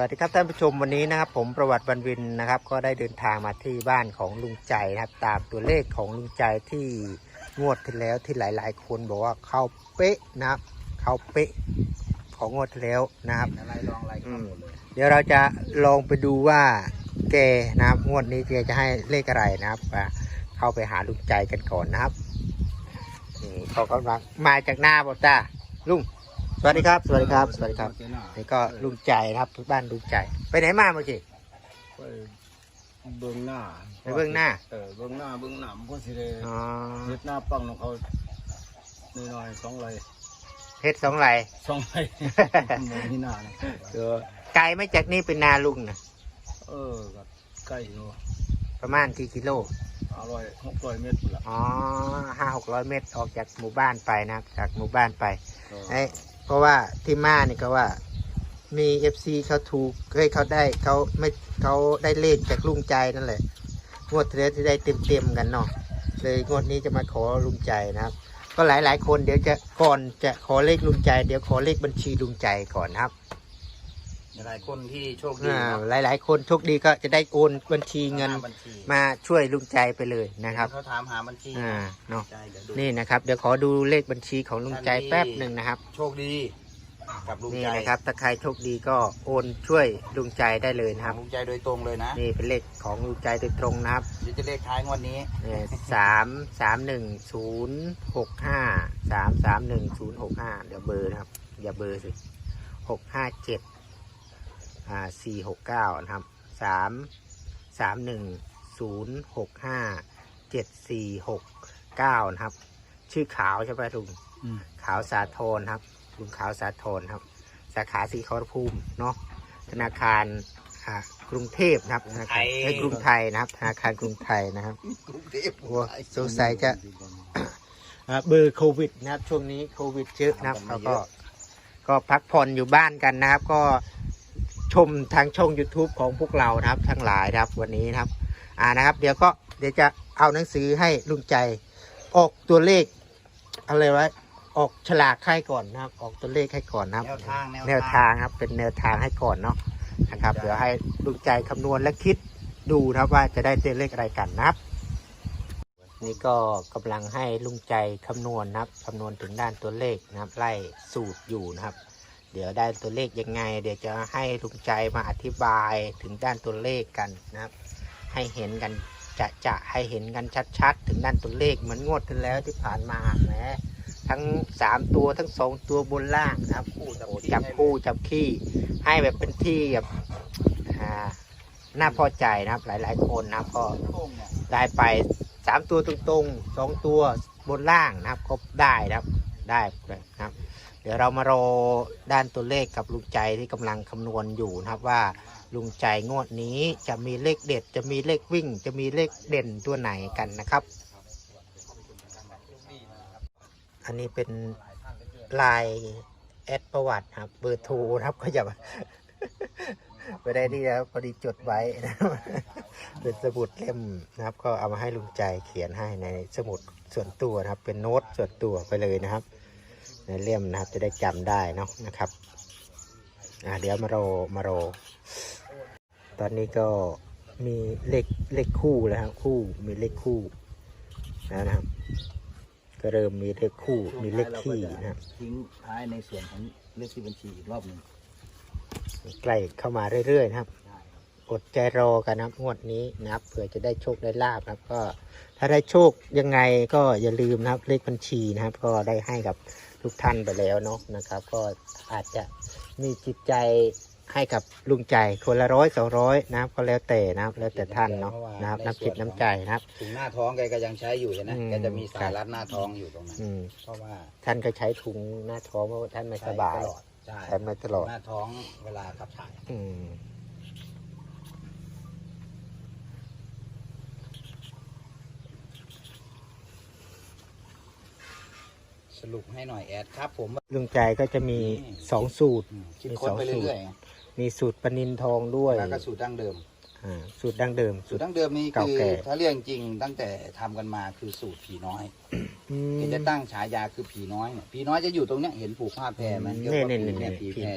วัสดีครับท่านผู้ชมวันนี้นะครับผมประวัติบรรวินนะครับ ก็ได้เดินทางมาที่บ้านของลุงใจนะครับ ตามตัวเลขของลุงใจที่งวดที่แล้วที่หลาย ๆ คนบอกว่าเข้าเป๊ะนะครับเข้าเป๊ะของงวดที่แล้วนะครับอะไรลองอะไรเข้าหมดเลยเดี๋ยวเราจะลองไปดูว่าแกนะครับงวดนี้แกจะให้เลขอะไรนะครับอะเข้าไปหาลุงใจกันก่อนนะครับนี่เขากำลังมาจากหน้าบอจ้าลุง สวัสดีครับ สวัสดีครับ สวัสดีครับนี่ก็ลุงใจนะครับบ้านลุงใจ ไปไหนมาเมื่อกี้ไปเบื้องหน้าไปเบื้องหน้า เออเบื้องหน้าเบื้องหน้ามันก็สิได้อ๋อเฮ็ดหน้าปังของเขาหน่อยๆสองไรเฮ็ดสองไหลสองไรมองที่หน้านะเออไกลไม่จากนี่เป็นนาลุงนะเออก็ใกล้อยู่ประมาณกี่กิโลอร่อยหกร้อยเมตรพุ่นละอ๋อห้าหกร้อยเมตรออกจากหมู่บ้านไปนะครับจากหมู่บ้านไปไอ้ เพราะว่าที่มานี่ก็ว่า มีเอฟซีเขาถูกเฮ้ยเขาได้เขาไม่เขาได้เลขจากลุงใจนั่นแหละงวดที่แล้วที่ได้เต็มเต็มๆกันเนาะเลยงวดนี้จะมาขอลุงใจนะครับ ก็หลายหลายๆคนเดี๋ยวจะก่อนจะขอเลขลุงใจ เดี๋ยวขอเลขบัญชีลุงใจก่อนนะครับ หลายคนที่โชคดีอ่าเนาะหลายหลายๆคนโชคดีก็จะได้โอนบัญชีเงินหาบัญชีมาช่วยลุงใจไปเลยนะครับเขาถามหาบัญชีอ่าเนาะใจเดี๋ยวดูนี่นะครับ เดี๋ยวขอดูเลขบัญชีของลุงใจแป๊บหนึ่งนะครับ โชคดีกับลุงนี่ใจนะครับถ้าใครโชคดีก็โอนช่วยลุงใจได้เลยนะคถารัมบลุงใจโดยตรงเลยนะนี่เป็นเลขของลุงใจโดยตรงนะครับเดี๋ยวจะเลขท้ายงวดนี้สามสามหนึ่งศูนย์หกห้าสามสามหนึ่งศูนย์หกห้าเดี๋ยวเบอร์นะครับ อย่าเบอร์สิหกห้าเจ็ด อ่าสี่หกเก้านะครับสามสามหนึ่งศูนย์หกห้าเจ็ดสี่หกเก้านะครับ ชื่อขาวใช่ไหมลุงอืมขาวสาทรครับลุงขาวสาทรครับ สาขาสีขอรภูมิเนาะธนาคารอ่ากรุงเทพนะครับธนาคารเอ้ยกรุงไทยนะครับ ธนาคารกรุงไทยนะครับกรุงเทพโอ้สงสัยจะ อ่าเบอร์โควิดนะครับช่วงนี้โควิดเยอะนะครับเขาก็ก็พักผ่อนอยู่บ้านกันนะครับ ก็ ชมทางช่อง YouTube ของพวกเรานะครับทั้งหลายนะครับวันนี้นะครับ อ่านะครับ เดี๋ยวก็เดี๋ยวจะเอาหนังสือให้ลุงใจ ออกตัวเลขอะไรไว้ออกฉลากให้ก่อนนะครับ ออกตัวเลขให้ก่อนนะครับ แนวทางแนวทางครับเป็นแนวทางให้ก่อนเนาะนะครับ เดี๋ยวให้ลุงใจคำนวณและคิดดูนะครับว่าจะได้ตัวเลขอะไรกันนะครับ นี่ก็กำลังให้ลุงใจคำนวณนะครับคำนวณถึงด้านตัวเลขนะครับไล่สูตรอยู่นะครับ เดี๋ยวได้ตัวเลขยังไง เดี๋ยวจะให้ลุงใจมาอธิบายถึงด้านตัวเลขกันนะครับ ให้เห็นกันจะจะให้เห็นกันชัดๆ ถึงด้านตัวเลขเหมือนงวดที่แล้วที่ผ่านมาแหมทั้งสามตัวทั้งสองตัวบนล่างนะครับคู่จับโอ้ขี้จับคู่จับขี้ให้แบบเป็นที่แบบอ่าน่าพอใจนะครับ หลาย ๆ คนนะครับก็โค้งเนี่ยได้ไปสามตัวตรงๆสองตัวบนล่างนะครับก็ได้นะครับได้นะครับเดี๋ยวเรามารอด้านตัวเลขกับลุงใจที่กำลังคำนวณอยู่นะครับว่าลุงใจงวดนี้จะมีเลขเด็ด จะมีเลขวิ่ง จะมีเลขเด่นตัวไหนกันนะครับ อันนี้เป็นลายแอดประวัติครับ เบอร์โทรครับก็จะไปได้ที่แล้วพอดีจดไว้นะเป็นสมุดเล่มนะครับ ก็เอามาให้ลุงใจเขียนให้ในสมุดส่วนตัวนะครับ เป็นโน้ตส่วนตัวไปเลยนะครับ ในเล่มนะครับ จะได้จำได้เนาะนะครับอ่าเดี๋ยวมารอมารอตอนนี้ก็มีเลขเลขคู่แล้วครับคู่มีเลขคู่แล้วนะครับ ก็เริ่มมีเลขคู่มีเลขขี้นะครับทิ้งท้ายในส่วนของเลขที่บัญชีอีกรอบหนึ่งใกล้เข้ามาเรื่อยๆนะครับอดใจรอกันนะครับงวดนี้นะครับเผื่อจะได้โชคได้ลาบนะครับ ก็ถ้าได้โชคยังไงก็อย่าลืมนะครับเลขบัญชีนะครับ ก็ได้ให้กับ ทุกท่านไปแล้วเนาะนะครับ ก็อาจจะมีจิตใจให้กับลุงใจคนละร้อยสองร้อยนะครับก็แล้วแต่นะครับแล้วแต่ท่านเนาะนะครับน้ำจิตน้ำใจนะครับถุงหน้าท้องแกก็ยังใช้อยู่ใช่ไหมอืม แกจะมีสายรัดหน้าท้องอยู่ตรงนั้นอืมเพราะว่าท่านก็ใช้ถุงหน้าท้องเพราะว่าท่านไม่สบายตลอดใช่ใช้มาตลอด หน้าท้องเวลาขับถ่าย อืม สรุปให้หน่อยแอดครับผม ลุงใจก็จะมีสองสูตรอืมคิดค้นไปเรื่อยๆไงมีสูตรปนินทองด้วยแล้วก็สูตรดั้งเดิม อ่าสูตรดั้งเดิม สูตรดั้งเดิมนี่เก่าคือแก่ ถ้าเรื่องจริงตั้งแต่ทำกันมาคือสูตรผีน้อยอืม เห็นจะตั้งฉายาคือผีน้อยเนี่ยผีน้อยจะอยู่ตรงเนี้ยเห็นผูกผ้าแพรไหมอืมเรียกว่านี่ผีนี่เนี่ยนี่ผีผีแพร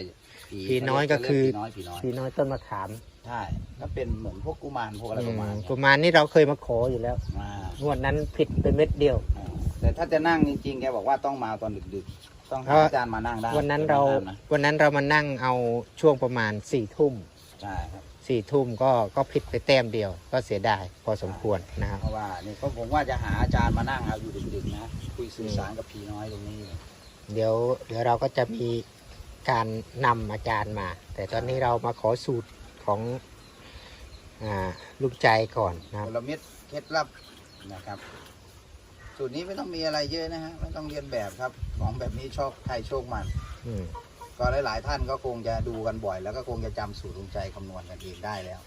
ผีน้อยก็คือ ผีน้อยผีน้อยผีน้อยต้นมะขามใช่ก็เป็นเหมือนพวกกุมารพวกอะไรประมาณอืมเนี้ยกุมารนี่เราเคยมาขออยู่แล้ว มางวดนั้นผิดไปเม็ดเดียว อ่าแต่ ถ้าจะนั่งจริงๆแกบอกว่าต้องมาตอนดึกๆ ต้องเพให้ราะอาจารย์มานั่งได้วันนั้นเราไม่ห้มนะวันนั้นเรามานั่งเอาช่วงประมาณสี่ทุ่มใช่ครับสี่ทุ่มก็ก็ผิดไปแต้มเดียว ก็เสียดายพอสมควรนะครับเพราะว่านี่ก็ผมว่าจะหาอาจารย์มานั่งเอาอยู่ดึกๆนะคุยสื่อสารกับผีน้อยตรงนี้ เดี๋ยวเดี๋ยวเราก็จะมีการนำอาจารย์มา แต่ตอนนี้เรามาขอสูตรของอ่าลูกใจก่อนนะครับกลเม็ดเคล็ดลับนะครับ สูตรนี้ไม่ต้องมีอะไรเยอะนะฮะไม่ต้องเรียนแบบครับของแบบนี้โชคใครโชคมัน อืมก็หลายๆท่านก็คงจะดูกันบ่อย แล้วก็คงจะจำสูตรลงใจคำนวณกันเองได้แล้ว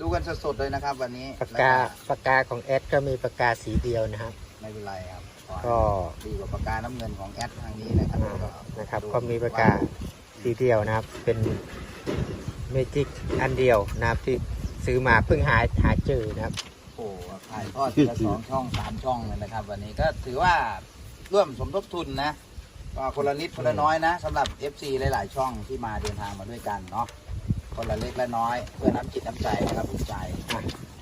ดูกันสดๆเลยนะครับ วันนี้ปากกาปากกาของแอดก็มีปากกาสีเดียวนะครับ ไม่เป็นไรครับก็ ดีกว่าปากกาน้ำเงินของแอดทางนี้นะครับอ่าก็นะครับก็มีปากกาสีเดียวนะครับ เป็นเมจิกอันเดียวนะครับที่ ซื้อมาเพิ่งหาหาเจอนะครับโอ้โหถ่ายทอดทีละสองช่องสามช่องเลยนะครับ วันนี้ก็ถือว่าร่วมสมทบทุนนะก็คนละนิดคนละน้อยนะสำหรับ FC หลาย ๆ ช่องที่มาเดินทางมาด้วยกันเนาะคนละเล็กละน้อยเพื่อน้ำจิตน้ำใจนะครับลุงใจ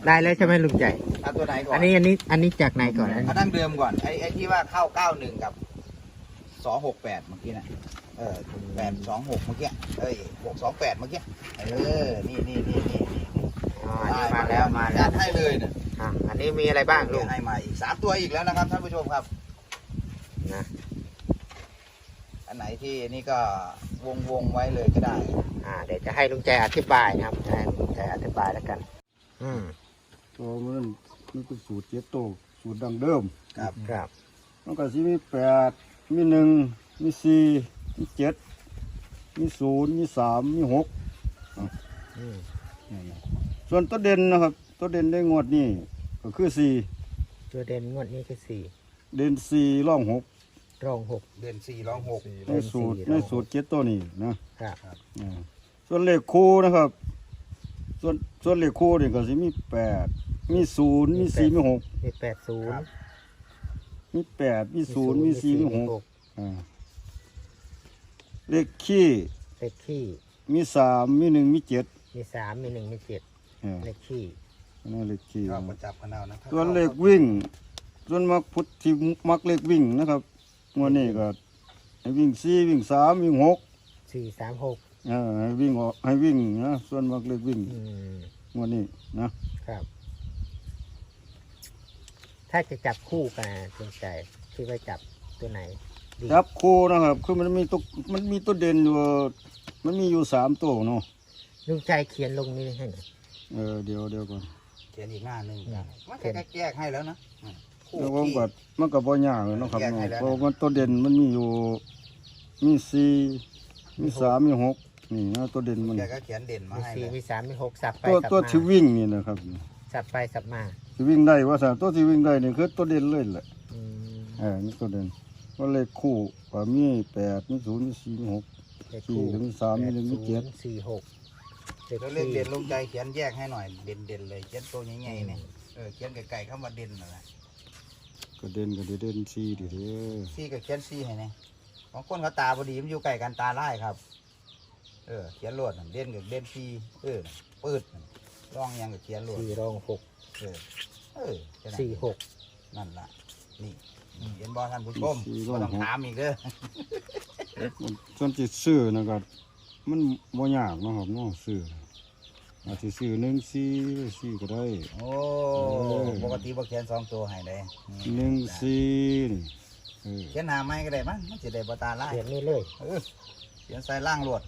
ได้แล้วใช่ไหมลุงใจ เอาตัวไหนก่อนอันนี้อันนี้อันนี้จากไหนก่อนอันเอาดั้งเดิมก่อนไอ้ไอ้ที่ว่าเข้าเก้าหนึ่งกับสองหกแปดเมื่อกี้นะเออแปดสองหกเมื่อกี้เอ้ยหกสองแปดเมื่อกี้เออนี่นี่นี่นี่นี่ อ๋ออันนี้มาแล้วมาแล้จาวดให้เลยเนี่ยอะอันนี้มีอะไรบ้างลุงให้มาอีกสามตัวอีกแล้วนะครับท่านผู้ชมครับ นะอันไหนที่นี่ก็วงวงๆไว้เลยก็ได้ อ่าเดี๋ยวจะให้ลุงใจอธิบายนะครับจะให้ลุงใจอธิบายแล้วกัน อืมตัวมันมันเป็นสูตรเจ็ดโตวสูตรดังเดิม ครับครับ มันก็สิมีแปดมีหนึ่งมีสี่มีเจ็ดมีศูนย์มีสามมีหกอืม นี่นะ ส่วนตัวเด่นนะครับ ตัวเด่นได้งวดนี้ก็คือสี่ตัวเด่นงวดนี้คือสี่เด่นสี่ร่องหกรองหก เดือนสี่ร้องหกในสูตรสี่ในร่องหกสูตรเจ็ดตัวนี้นะครับ อ่าส่วนเลขคู่นะครับ ส่วนส่วนเลขคู่นี่ก็สิมีแปดมีศูนย์มีสี่มีหกมีแปดศูนย์มีแปดมีศูนย์มีสี่มีหกอ่าเลขขี้เลขขี้มีสามมีหนึ่งมีเจ็ดมีสามมีหนึ่งมีเจ็ด อ่าเลขขี้อันนั่นเลขขี้ก็มาจับกันเอานะส่วนเลขวิ่ง ส่วนมักพุทธิมักเลขวิ่งนะครับงวันนี้ก็ให้วิ่งสี่วิ่งสามวิ่งหกสี่สามหกอ่าให้วิ่งออกให้วิ่งนะส่วนมักเลขวิ่งอืมงวันนี้นะครับ ถ้าจะจับคู่กันนะลุงใจคิดว่าจับตัวไหน ดี จับคู่นะครับ คือมันมีตัวมันมีตัวเด่นอยู่มันมีอยู่สามตัวเนาะลุงใจเขียนลงนี่ให้หน่อย เออเดี๋ยวเดี๋ยวก่อนเขียนอีกหน้าหนึ่งอืมมันแค่แยกให้แล้วนะคู่แล้วผมขี้ก็มันก็บ่ยากเลยเนาะครับแยกให้เนาะแล้วเพราะมันตัวเด่นมันมีอยู่มีสี่มีสามมีหกนี่นะตัวเด่นมันแกก็เขียนเด่นมามีให้สี่เลยมีสามมีหกสับไปตัวสับตัวมาที่วิ่งนี่นะครับสับไปสับมาที่วิ่งได้ว่าสาตัวที่วิ่งได้นี่คือตัวเด่นเลยแหละอืมเออนี่ตัวเด่นว่าเลขคู่ก็มีแปดมีศูนย์มีสี่มีหกเลขคู่สี่มีสามมีหนึ่งมีเจ็ด แปศูนย์สี่หก เลขแล้วเลขขี้เด่นลงใจเขียนแยกให้หน่อยเด่นเด่นๆเลยเขียนตัวใหญ่ๆเนี่ยเออเขียนไก่ๆเข้ามาเด่นนั่นแหละก็เด่นก็เด่นสี่ดิเด้อซี่กับเขียนซี่ให้เนี่ยของคนเขาตาพอดีมันอยู่ใกล้กันตาไล่ครับ เออเขียนรวดนั่นเด่นกับเด่นซี่เออปืดนั่นร่องยังกับเขียนรวดสี่รองหกเออเออแค่นั้นสี่หกนั่นล่ะนี่เห็นบอท่านผู้ชมก็ต้องถามอีกเด้อมันส่วนที่ซื้อนะครับ มันบ่ยากเนาะครับเนาะซื้ออาจจะซื้อหนึ่งสี่หรือสี่ก็ได้โอ้ปกติบ่เขียนสองตัวให้เลยหนึ่งสี่นี่เออเขียนหาไม้ก็ได้มั้งมันจะได้บ่ตาไล่เขียนนี่เลยเออเขียนใส่ล่างรวด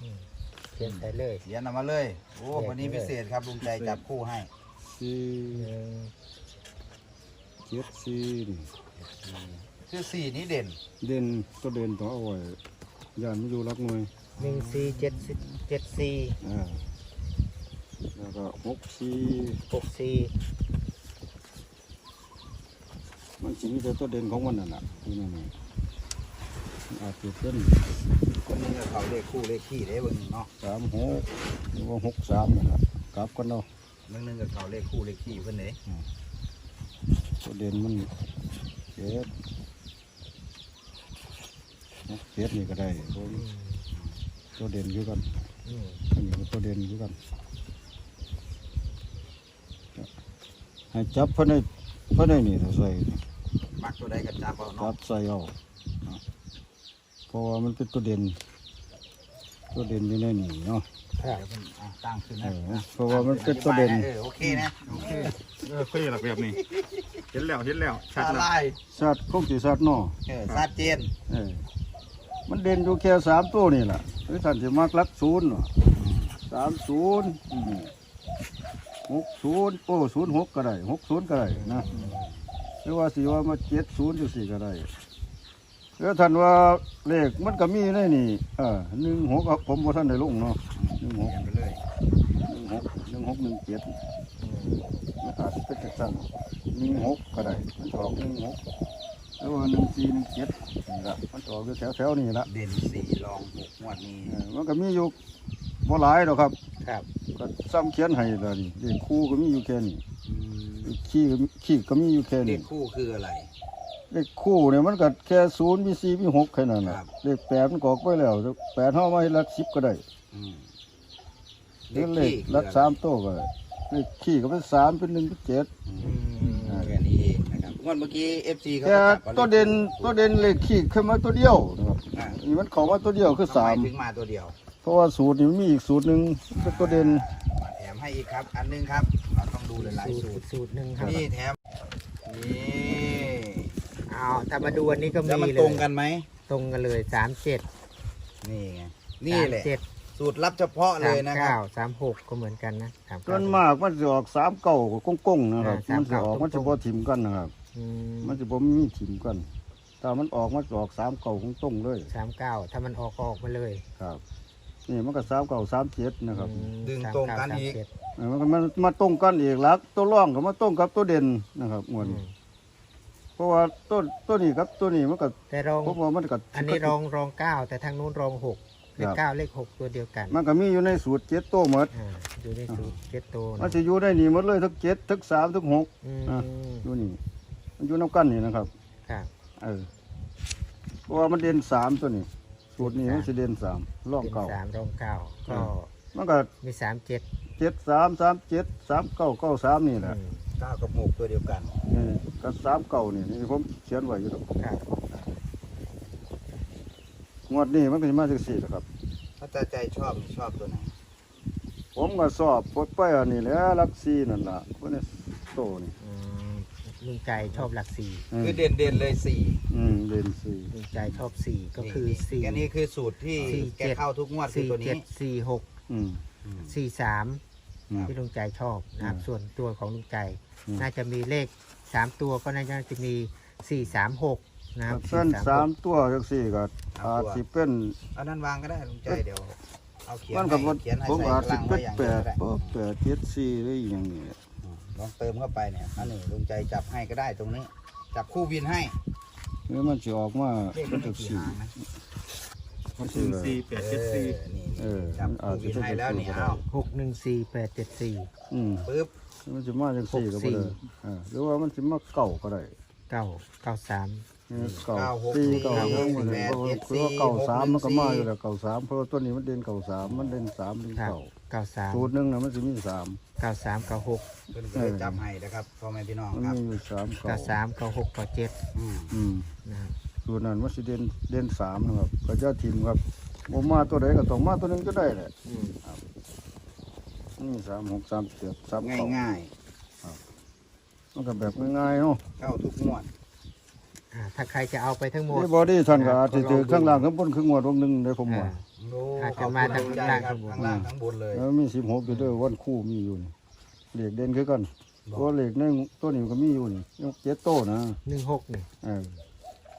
อืมเขียนไปเลยเขียนออกมาเลย โอ้เขียนวันนี้เลยพิเศษครับลุงใจจับคู่ให้สี่หนึ่งเจ็ดสี่นี่คือสี่นี้เด่น เด่นตัวเด่นต้องเอาไว้ยานมันอยู่รักหน่วย หนึ่งสี่เจ็ดสิบเจ็ดสี่อ่าแล้วก็หกสี่หกสี่มันสิมีแต่ตัวเด่นของมันนั่นแหละที่นั่นน่ะอาจจะเป็นคนหนึงก็เขาเลขคู่เลขขี้ได้เบิ่งเนาะสามหกหรือว่าหกสามนั่นแหละกลับกันเนาะเบิ่งหนึงก็เขาเลขคู่เลขขี้เพิ่นเด้ตัวเด่นมันเจ็ดหกเจ็ดนี่ก็ได้ผมอืม ตัวเด่นคือกันอืมอันนี้ก็ตัวเด่นคือกันให้จับเพิ่นให้เพิ่นให้นี่ถ้าใส่นี่มักตัวใดกันจับเอาจัเนาะบใส่เอาอะเพราะว่ามันเป็นตัวเด่น ตัวเด่นอยู่ในนี่เนาะครับเดี๋ยวมันอะตั้งขึ้นเอนะอเพราะว่ามันเป็นตัวเด่นเออโอเคนะโอเคเออเคยหลักแบบนี้ เห็นแล้วเห็นแล้วชัดตาแล้ว ลายสัตว์คงสิสัตว์เนาะเออชัดเจนเออมันเด่นอยู่แค่สามตัวนี่แหละ หรือท่านจะมักรักศูนย์สามศูนย์หกศูนย์โอ้ศูนย์หกก็ได้หกศูนย์ก็ได้นะหรือว่าสิว่ามาเจ็ดศูนย์อยู่สี่ก็ได้แล้วท่านว่าเลขมันก็มีในนี่เออหนึ่งหกผมว่าท่านได้ลงเนาะหนึ่งหกหนึ่งหกหนึ่งหกหนึ่งเจ็ดนอาจจะเป็นจังซั่นหนึ่งหกก็ได้มันจะออกหนึ่งหก หรือว่าหนึ่งสี่หนึ่งเจ็ดนี่ละมันจะออกอยู่แถวแถวๆนี่ละเด่นสี่รองหกงวดนี้เออมันก็มีอยู่บ่หลายหรอกครับ ครับก็ซ้ำเขียนให้แล้วนี่เลขคู่ก็มีอยู่แค่นี้อืมเลขขี้ก็มีขี้ก็มีอยู่แค่เลนี้ขคู่คืออะไรเลขคู่เนี่ยมันก็แค่ศูนย์มีสี่มีหกแค่นั้นครัน่ะบเลขแปดมันก็ออกไปแล้วแปดห้ามาให้รักสิบก็ได้อืมหรือเลขรักสามโต้ก็ได้เลขขี้ก็เป็นสามเป็นหนึ่งเป็นเจ็ด อืมแค่นี้เอ งนะครับงวดเมื่อกี้ FC เขาแต่ก็จับอาตัวเด่นตัวเด่นเลขขี้ขึ้นมาตัวเดียวนะครับอะนี่มันเข้ามาตัวเดียวคือทำสาไมมถึงมาตัวเดียวเพราะว่าสูตรนี่มันมีอีกสูตรหนึ่งเป็นตัวเด่นมาแถมให้อีกครับ อันหนึงครับ เราต้องดูหลายๆสูสูตตรรสูตรหนึ่งครับนี่แถมนี่เอาถ้ามาดูอันนี้ก็แล้วมีมันเลตรงยกันไหมตรงกันเลยสามเจ็ดนี่ไงนี่แหละเจ็ดสูตรลับเฉพาะเลยนะครัเก้าบสามหกก็เหมือนกันนะสามส่เก้าวนมากมันจะออกสามเก้ากับก้งๆนะครับอ่ามันจะออก39 มันจะบ่ถิ่มกันนะครับอื มมันจะบ่มีถิ่มกันถ้ามันออกมันจะออกสามเก้าของตรงเลยสามเก้าถ้ามันออกก็ออกมาเลยครับ นี่มันก็สามเก้าสามเจ็ดนะครับอืมดึงสามตรงเากันอีกสามเจ็ดเออมันก็มันมาตรงกันอีกหลักตัวร่องก็มาตรงกับตัวเด่นนะครับงวดอืนี้มเพราะว่าตัวตัวนี้ครับตัวนี้มันก็แต่รองผมว่ามันก็อันนี้รองรองเก้าแต่ทางนู้นรองหกเลขครับเก้าเลขหกตัวเดียวกัน มันก็มีอยู่ในสูตรเจ็ดตัวหมดอ่าอยู่ในสูตรเจ็ดโตวมันนะจะอยู่ในนี่หมดเลยทั้งเจ็ดทั้งสามทั้งหกอืมอะอยู่นี่ มันอยู่น้ำกันนี่นะครับ ครับ เออเพราะว่ามันเด่นสามตัวนี้สูตรนี้มันจะเด่นสามร่องเป็นเก่า สามรองเก้าก็อ่ามันก็มีสามเจ็ดเจ็ดสามสามเจ็ดสามเก้าเก้าสามนี่แหละอืมเก้ากับหกตัวเดียวกันนี่ก็สามเก้านี่นี่ผมเขียนไว้อยู่ตรงครับงวดนี้มันก็จะมาจากสี่แหละครับ ถ้าตาใจชอบชอบตัวไหนผมก็สอบพดไปอันนี้แหล้วลักซีนั่นล่ะพวกนี้โตนี่อืม ลุงใจชอบหลักสี่อืมคือเด่นเด่นๆเลยสี่อืมเด่นสี่ ลุงใจชอบสี่ก็คือสี่ อันนี้คือสูตรที่สี่แกเจ็ด เข้าทุกงวดคือสี่ตัวเจ็นี้ ดสี่หกอืมอืมสี่สามอืมที่ลุงใจชอบนะครับอืมส่วนตัวของลุงใจ อืม น่าจะมีเลขสามตัวก็น่าจะมีสี่สามหกนะครับเส้น436สามตัวจังสี่ก็อาจสิเป็น เอานั่นวางก็ได้ลุงใจเดี๋ยวเอาเขียนมันให้กับเขียนให้ผมใส่อาจกสิลางเป็ไว้นอย่างแปเดียวดก็ได้ บ่แปดเจ็ดสี่หรืออหย่างนี้อืมล องเติมเข้าไปเนี่ยอันนี้ลุงใจจับให้ก็ได้ตรงนี้ จับคู่วินให้หรือมันจะออกมาเลขเป็มันนจัมีงกี่สี่หางนะมันสิศูนย์เลยสี่แปดเจ็ดสี่เออนี่เออจับมันอาจคู่จะวินให้แล้วนี่เป็นไปได้เอาหกหนึ่งสี่แปดเจ็ดสี่อืมปึ๊บมันจะมาจังสี่ก็หกสี่บ่ได้อ่าหรือว่ามันสิมาเก่าก็ได้เก้าเก้าสามนี่เก่าเก้าหกสี่สี่เก่าเก้าเก่าสี่แปดเจ็ดคือสี่ว่าเก่าสามหมันกก็หมานึ่งอยู่สี่แล้วเก่าสามเพราะว่าตัวนี้มันเด่นเก่าสามมันเด่นสามเด่นครับเก่า เก้าสามสูตรหนึ่งนะมันจะมีสามเก้าสามเก้าหกเพิ่นก็เลยจับให้นะครับพ่อแม่พี่น้องมันครับมีอยู่สามเก่าเก้าสามเก้าหกเก้าเจ็ดอืมอืมนะครับสูตรนั้นมันสิเด่นเด่นสามนะครับก็จะทิมครับผมมาตัวใดก็ต้องมาตัวหนึงก็ได้แหละอืมนี่สามหกสามเจ็ดสามง่ายเก้าง่ายมันก็แบบง่ายๆเนาะๆเข้าทุกงวด อ่าถ้าใครจะเอาไปทั้งหมด นี่บอดี้ท่านก็อาจจะเจอก็ลองดูข้างล่างข้างบนข้างงวดวงหนึ่งได้ผมว่าอ่าโอ้อาจจะมาทั้งใจล่างครับทั้ทั้งงบนล่างทั้งบนเลย แล้วมีสิบหกอยู่ด้วยวันคู่มีอยู่นี่เหล็กเด่นคือกันบอก ตัวเหล็กในตัวนี้มันก็มีอยู่นี่ยังเจ็ดโตนะหนึ่งหกนี่เออ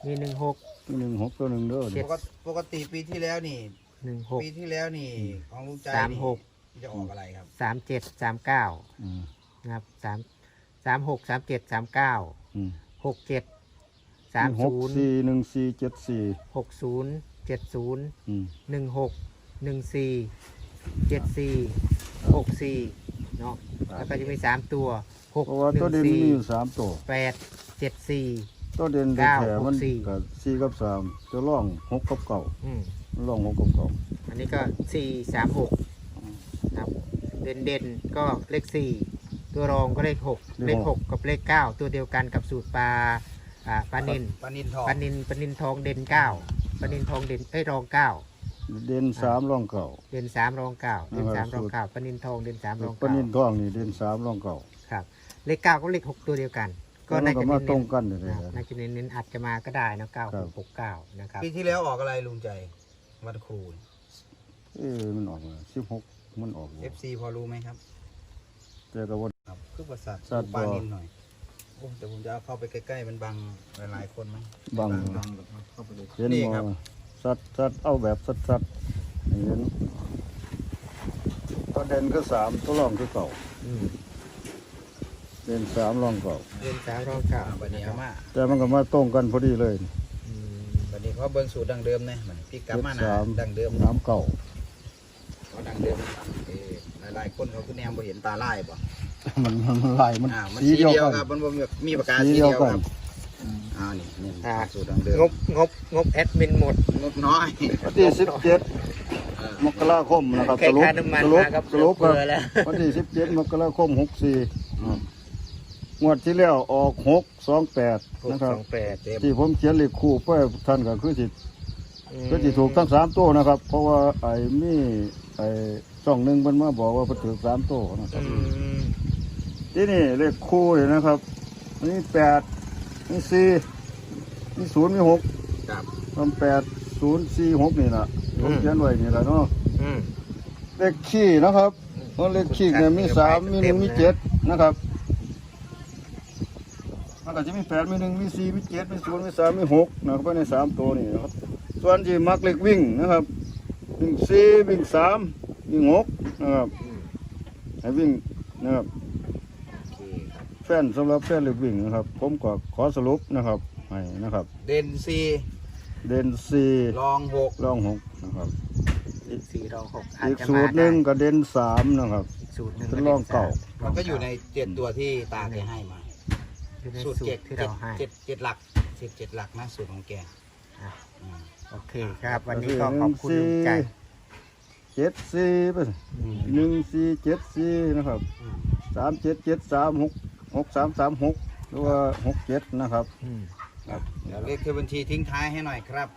มีหนึ่งหก ตัวหนึ่งหกตัวหนึ่งเด้อเจ็ดปกติปกติปีที่แล้วนี่ หนึ่งหก ปีที่แล้วนี่ ของลุงใจสามนี่หก จะออกอะไรครับ สามเจ็ดสามเก้าอืมนะครับสามสามหกสามเจ็ดสามเก้าอืมหกเจ็ด สามหกศูนย์สี่หนึ่งสี่เจ็ดสี่หกศูนย์เจ็ดศูนย์อืมหนึ่งหกหนึ่งสี่เจ็ดสี่หกสี่เนาะแล้วก็จะมีสามตัวหกเพราะว่าหนึ่ตัวงเด่นสี่มีอยู่สามตัว แปดเจ็ดสี่ ตัวเด่นตัวเก้าแถมมันหกสี่ กับสี่กับสามจะล่องหกกับเก่าอืมล่องหกกับเก่าอันนี้ก็สี่สามหกครับเด่นเด่นๆก็เลขสี่ตัวรองก็เลขหกเลขหกกับเลขเก้าตัวเดียวกันกับสูตรปลา อ่าปลานินปลานินทองปลานินปลานินทองเด่นเก้าปลานินทองเด่นเอ้ยรองเก้าเด่นสามล่องเก่าเด่นสามรองเก้าเด่นอ่าสามรองสูตรเก้าปลานินทองเด่นสามรองปเก้านินทองนี่เด่นสามล่องเก่าครับเลขเก้าก็เลขหกตัวเดียวกัน ก็แล้วมัน่านก็จะมาเน้นตรงกันเลยๆนะครับน่าจะเน้นๆอาจจะมาก็ได้นะเก้าครับหกเก้านะครับปีที่แล้วออกอะไรลุงใจวันครูเอ้มันออกมาสิบหกมันออกเอฟซีพอรู้ไหมครับแต่ก็ว่าครับคือประสาทสัตว์ปลาบ่นินหน่อย โอ้แต่ผมจะเอาเข้าไปใกล้ๆมันบังหลายๆคนไหมบัง บังเข้าไปเลยเห็นนี่บ่ครับสัตว์สัตว์เอาแบบสัตว์สัตว์ให้เห็นตัวเด่นคือสามตัวร่องคือเก่าอืมเด่นสามร่องเก่าเด่นสามรองเก้าอ่าวันนี้เอามาแต่มันก็มาตรงกันพอดีเลยอืมวันนี้เขาเบิ้งสูตรดังเดิมนะมันพี่กลับมานะเจ็ดสามดังเดิมน้ำเก่าเขาดังเดิมเออหลายๆคนเขาคือแนมบ่เห็นตาไล่บ่ มันมันลายมันอ่ามันสีสีเดียวเดียวกันครับ มันบ่มีมีปากกาสีสีเดีเดียยววกัคน รับอ่านี่นี่อ่า สูตรดังเดิมงบงบงบแอดมินหมด งบน้อยวันที่สิบเจ็ดเออมกราคมนะครับแค่สรุปค่าน้ำมันสรุปมากับสรุปครับเบื่อแล้ว วันที่สิบเจ็ดมกราคมหกสี่งวดที่แล้วออกหกสองแปดหกนะครัสบ องแปดเต็มที่ผมเขียนเลขคู่เพื่อท่านก็คือสิอืมก็สิถูกทั้งสามตัวนะครับ เพราะว่าไอ้มีไอ้ช่องหนึ่งมันมาบอกว่าเพิ่นถูกสามตัวนะครับ อืม ที่นี่เลขคู่เลยนะครับมีแปดมีสี่มีศูนย์มีหกครับมันแปดศูนย์สี่หกนี่นะผมเขียนไว้นี่แหละเนาะอืมเลขขี้นะครับเพราะเลขขี้เนี่ยมีสามมีหนึ่งมีเจ็ดนะครับมันก็จะมีแปดมีหนึ่งมีสี่มีเจ็ดมีศูนย์มีสามมีหกนะครับภายในสามตัวนี่นะครับส่วนที่มักเลขวิ่งนะครับ วิ่งสี่วิ่งสามวิ่งหกนะครับให้วิ่งนะครับ โอเคครับ แฟ นสำหรับแฟนเลขวิ่งนะครับ ผมก็ขอสรุปนะครับให้นะครับ เด่นซีเด่นสี่รองหกรองหกนะครับสี่รองหกอาจอีกจะสูมาตรหนึ่งได้ก็เด่นสามนะครับสูตรหนึ่งเป็นรองเก่า มันก็อยู่ในเจ็ดตัวที่ตาแกให้มา อยู่ในสูสูตรตเจ็ดรที่เจ็ดเราให้ เจ็ดเจ็ดหลักสิบเจ็ดหลักนะสูตรของแกอะ อืม โอเคครับ วันนี้ก็ขอบคุณลุงใจ เจ็ดสี่ไปอืมหนึ่งสี่เจ็ดสี่นะครับอืม สามเจ็ดเจ็ดสามหก หกสามสามหกหรือว่าหกเจ็ดนะครับอืมครับเดี๋ยวเลขที่บัญชีทิ้งท้ายให้หน่อยครับ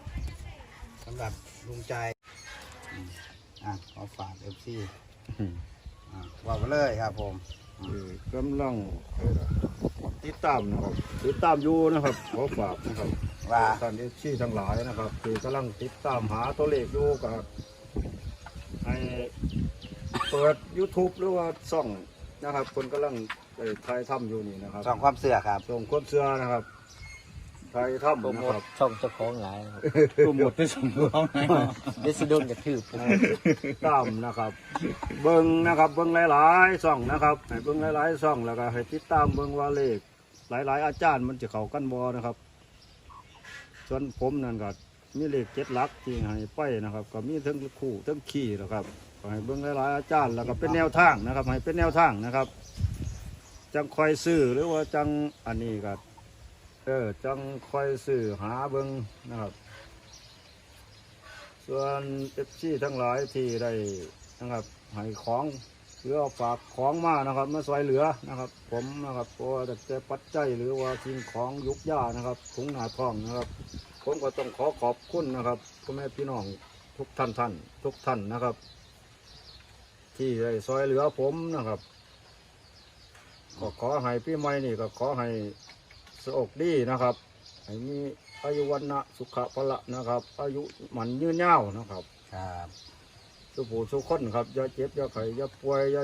สำหรับลุงใจอืมอะขอฝากเอฟซีอะว่าไปเลยครับผมกำลังติดตามนะครับติดตามอยู่นะครับขอฝากนะครับว่าท่านเอฟซีทั้งหลายนะครับที่กำลังติดตามหาตัวเลขอยู่กับให้เปิด YouTube หรือว่าช่องนะครับคนกำลัง ไปถ่ายทำอยู่นี่นะครับสองความเสื่อครับส่งคนเสื้อนะครับถ่ายทำนะครับ ช่องเจ้าของหลายครับโปรโมทที่สมบูรณ์เดซิโดนกระทืบตามนะครับ เบิ้งนะครับ เบิ้งหลายๆช่องนะครับให้เบิ้งหลายๆช่องแล้วก็ให้ติดตามเบิ้งว่าเลข หลาย ๆ อาจารย์มันจะเข้ากันบ่นะครับ ส่วนผมนั่นก็มีเลขเจ็ดหลักที่ให้ไปนะครับ ก็มีทั้งคู่ทั้งขี่นะครับก็ให้เบิ้งหลายๆอาจารย์แล้วก็เป็นแนวทางนะครับให้เป็นแนวทางนะครับ จังคอยซื้อหรือว่าจังอันนี้ก็เออจังคอยซื้อหาเบิ้งนะครับ ส่วนเอฟซีทั้งหลายที่ได้นะครับให้ของหรือเอาฝากของมานะครับมาซอยเหลือนะครับ ผมนะครับเพราะแต่ปัจจัยหรือว่าสิ่งของยุกย่านะครับถุงหนาทองนะครับ ผมก็ต้องขอขอบคุณนะครับพ่อแม่พี่น้องทุกท่านท่านทุกท่านนะครับ ที่ได้ซอยเหลือผมนะครับ ก็ขอให้พี่ใหม่นี่ก็ขอให้สอกดีนะครับให้มีอายุวันนะสุขะพละนะครับ อายุหมันยืนยาวนะครับ ครับสุผู้สุขคนครับอย่าเจ็บอย่าไข้อย่าป่วยอย่า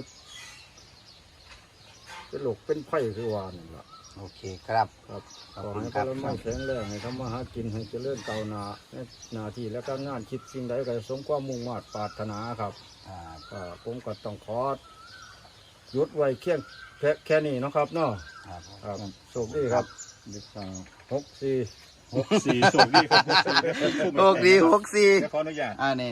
เป็นโรคเป็นไข้คือว่านั่นแหละโอเคครับ ครับขอบขอคุณให้ครักาบรมาแข็งแรงให้ทำมาหากินให้เจริญเก่าวหนาในหน้าที่และการงานคิดสิ่งใดก็ให้สมความมุ่งมา่ปรารถนาครับอ่าก็ผมก็ต้องขอหยุดไว้เคียง แค่แค่นี้เนาะครับเนาะครับครับโชคดีครับเด็กสาวหกสี่ หกสี่สูงดีครับหกสี่โชคดีหกสี่เดี๋ยวขออนุญาต อ่านี่